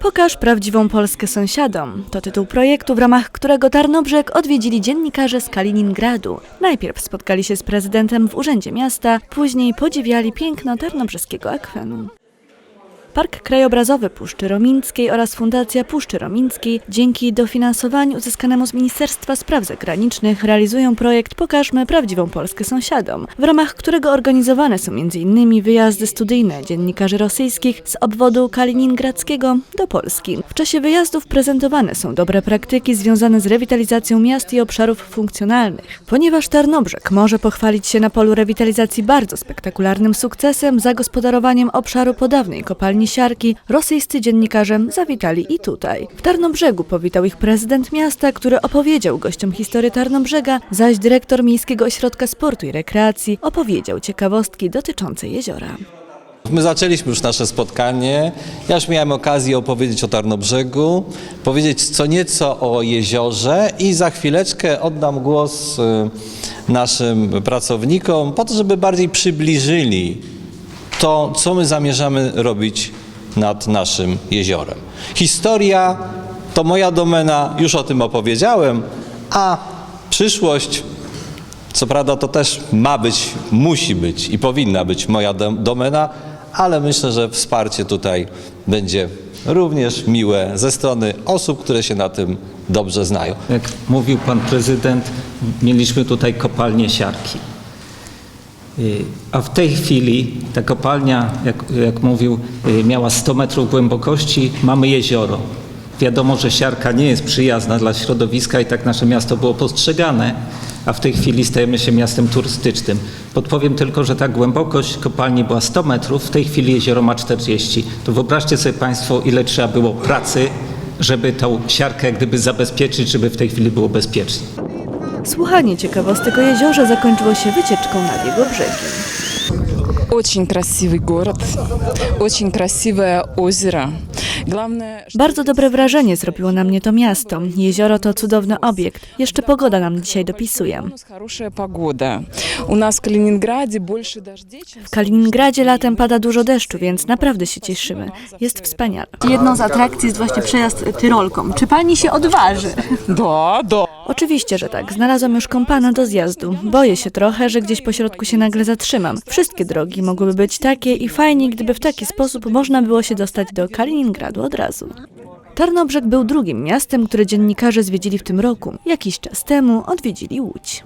Pokaż prawdziwą Polskę sąsiadom. To tytuł projektu, w ramach którego Tarnobrzeg odwiedzili dziennikarze z Kaliningradu. Najpierw spotkali się z prezydentem w Urzędzie Miasta, później podziwiali piękno tarnobrzeskiego akwenu. Park Krajobrazowy Puszczy Romińskiej oraz Fundacja Puszczy Romińskiej dzięki dofinansowaniu uzyskanemu z Ministerstwa Spraw Zagranicznych realizują projekt Pokażmy prawdziwą Polskę sąsiadom, w ramach którego organizowane są m.in. wyjazdy studyjne dziennikarzy rosyjskich z obwodu kaliningradzkiego do Polski. W czasie wyjazdów prezentowane są dobre praktyki związane z rewitalizacją miast i obszarów funkcjonalnych. Ponieważ Tarnobrzeg może pochwalić się na polu rewitalizacji bardzo spektakularnym sukcesem zagospodarowaniem obszaru po dawnej kopalni Siarki, rosyjscy dziennikarze zawitali i tutaj. W Tarnobrzegu powitał ich prezydent miasta, który opowiedział gościom historię Tarnobrzega, zaś dyrektor Miejskiego Ośrodka Sportu i Rekreacji opowiedział ciekawostki dotyczące jeziora. My zaczęliśmy już nasze spotkanie. Ja już miałem okazję opowiedzieć o Tarnobrzegu, powiedzieć co nieco o jeziorze i za chwileczkę oddam głos y, naszym pracownikom po to, żeby bardziej przybliżyli to, co my zamierzamy robić nad naszym jeziorem. Historia to moja domena, już o tym opowiedziałem, a przyszłość co prawda to też ma być, musi być i powinna być moja dom- domena, ale myślę, że wsparcie tutaj będzie również miłe ze strony osób, które się na tym dobrze znają. Jak mówił pan prezydent, mieliśmy tutaj kopalnię siarki. Y, A w tej chwili ta kopalnia, jak, jak mówił, y, miała 100 metrów głębokości, mamy jezioro. Wiadomo, że siarka nie jest przyjazna dla środowiska i tak nasze miasto było postrzegane, a w tej chwili stajemy się miastem turystycznym. Podpowiem tylko, że ta głębokość kopalni była 100 metrów, w tej chwili jezioro ma 40. To wyobraźcie sobie Państwo, ile trzeba było pracy, żeby tą siarkę jak gdyby zabezpieczyć, żeby w tej chwili było bezpiecznie. Słuchanie ciekawostek o jeziorze zakończyło się wycieczką nad jego brzegi. Очень красивый город, очень красивое озеро. Bardzo dobre wrażenie zrobiło na mnie to miasto. Jezioro to cudowny obiekt. Jeszcze pogoda nam dzisiaj dopisuje. W Kaliningradzie latem pada dużo deszczu, więc naprawdę się cieszymy. Jest wspaniale. Jedną z atrakcji jest właśnie przejazd tyrolką. Czy pani się odważy? Oczywiście, że tak. Znalazłam już kompana do zjazdu. Boję się trochę, że gdzieś po środku się nagle zatrzymam. Wszystkie drogi mogłyby być takie i fajnie, gdyby w taki sposób można było się dostać do Kaliningradu od razu. Tarnobrzeg był drugim miastem, które dziennikarze zwiedzili w tym roku. Jakiś czas temu odwiedzili Łódź.